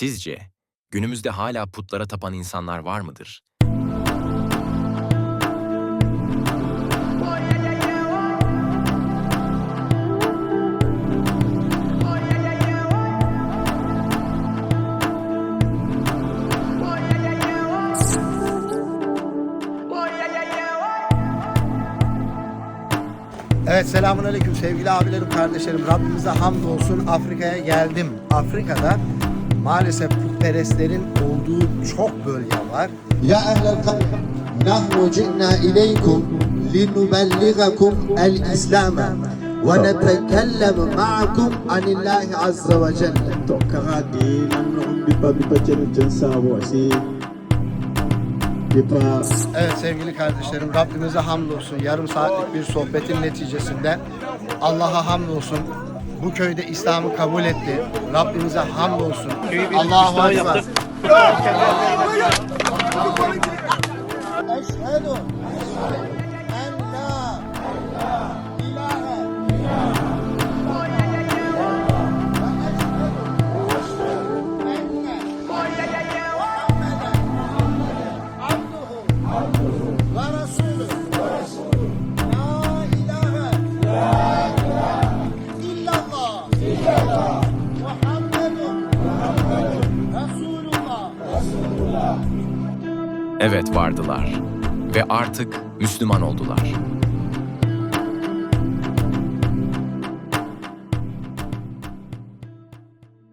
Sizce günümüzde hala putlara tapan insanlar var mıdır? Evet selamun aleyküm sevgili abilerim kardeşlerim Rabbimize hamdolsun Afrika'ya geldim. Afrika'da maalesef putperestlerin olduğu çok bölge var. Ya ehlel kabr, nahnu ci'na ileykum linubelligakum el İslam'a ve netekellem ma'akum anillahi azze ve celle. Tokkaga di bipa bipa cenin cinsa. Evet sevgili kardeşlerim Rabbimize hamdolsun. Yarım saatlik bir sohbetin neticesinde Allah'a hamdolsun. Bu köyde İslam'ı kabul etti. Rabbimize hamdolsun. Allahu Ekber. Eşhedü en la Evet vardılar ve artık Müslüman oldular.